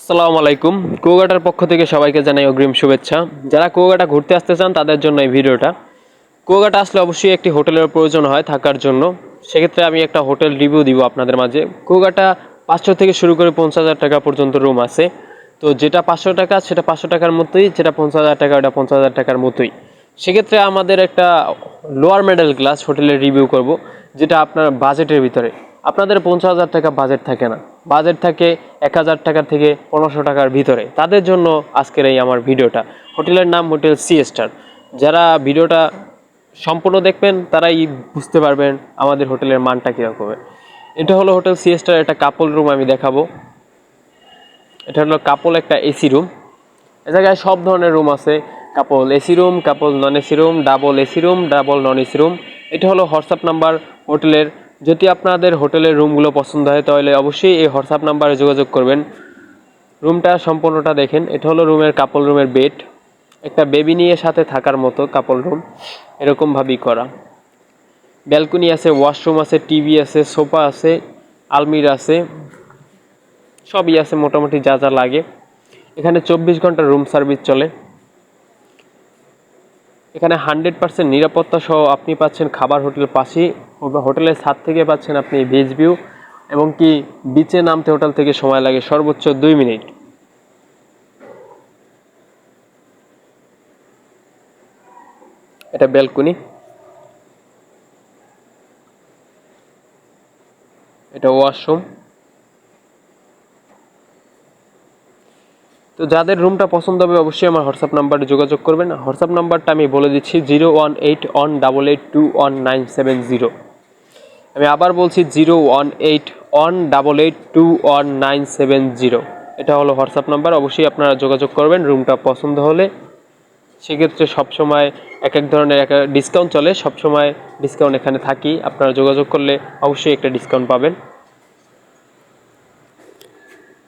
আসসালামু আলাইকুম। কুয়াকাটার পক্ষ থেকে সবাইকে জানাই অগ্রিম শুভেচ্ছা। যারা কুয়াকাটা ঘুরতে আসতে চান, তাদের জন্য এই ভিডিওটা। কুয়াকাটা আসলে অবশ্যই একটি হোটেলের প্রয়োজন হয় থাকার জন্য। সেক্ষেত্রে আমি একটা হোটেল রিভিউ দিব আপনাদের মাঝে। কুয়াকাটা পাঁচশো থেকে শুরু করে পঞ্চাশ হাজার টাকা পর্যন্ত রুম আছে। তো যেটা পাঁচশো টাকা, সেটা পাঁচশো টাকার মতোই, যেটা পঞ্চাশ হাজার টাকা, ওটা পঞ্চাশ হাজার টাকার মতোই। সেক্ষেত্রে আমাদের একটা লোয়ার মিডল ক্লাস হোটেলের রিভিউ করব, যেটা আপনার বাজেটের ভিতরে। আপনাদের পঞ্চাশ হাজার টাকা বাজেট থাকে না। বাজেট থাকে এক হাজার টাকার থেকে পনেরোশো টাকার ভিতরে। তাদের জন্য আজকের এই আমার ভিডিওটা। হোটেলের নাম হোটেল সি স্টার। যারা ভিডিওটা সম্পূর্ণ দেখবেন, তারাই বুঝতে পারবেন আমাদের হোটেলের মানটা কীরকম এটা হলো হোটেল সি স্টার একটা কাপল রুম আমি দেখাবো। এটা হলো কাপল একটা এসি রুম। এ জায়গায় সব ধরনের রুম আছে। Couple AC room couple non AC room double AC room double non AC room. এটা হলো হোয়াটসঅ্যাপ নাম্বার হোটেলের যদি আপনাদের হোটেলের রুমগুলো পছন্দ হয়, তাহলে অবশ্যই এই হোয়াটসঅ্যাপ নাম্বারে যোগাযোগ করবেন। রুমটা সম্পূর্ণটা দেখেন। এটা হলো রুমের কাপল রুমের বেড একটা বেবি নিয়ে সাথে থাকার মতো কাপল রুম এরকমভাবেই করা। ব্যালকনি আছে ওয়াশরুম আছে টিভি আছে সোফা আছে, আলমির আছে। সবই আছে, মোটামুটি যা যা লাগে। এখানে চব্বিশ ঘণ্টা রুম সার্ভিস চলে। এখানে হান্ড্রেড পার্সেন্ট নিরাপত্তা সহ আপনি পাচ্ছেন খাবার হোটেল পাশেই, হোটেলের ছাদ থেকে পাচ্ছেন আপনি ভিজ ভিউ এবং কি বিচে নামতে হোটেল থেকে সময় লাগে সর্বোচ্চ দুই মিনিট। এটা ব্যালকনি। এটা ওয়াশরুম তো যাদের রুমটা পছন্দ হবে অবশ্যই আমার হোয়াটসঅ্যাপ নাম্বারে যোগাযোগ করবেন। হোয়াটসঅ্যাপ নাম্বারটা আমি বলে দিচ্ছি zero one eight one double eight two one nine seven zero আমি আবার বলছি zero one eight one double eight two one nine seven zero এটা হলো হোয়াটসঅ্যাপ নাম্বার, অবশ্যই আপনারা যোগাযোগ করবেন রুমটা পছন্দ হলে। সেক্ষেত্রে সবসময় এক এক ধরনের এক ডিসকাউন্ট চলে, সবসময় ডিসকাউন্ট এখানে থাকি। আপনারা যোগাযোগ করলে অবশ্যই একটা ডিসকাউন্ট পাবেন।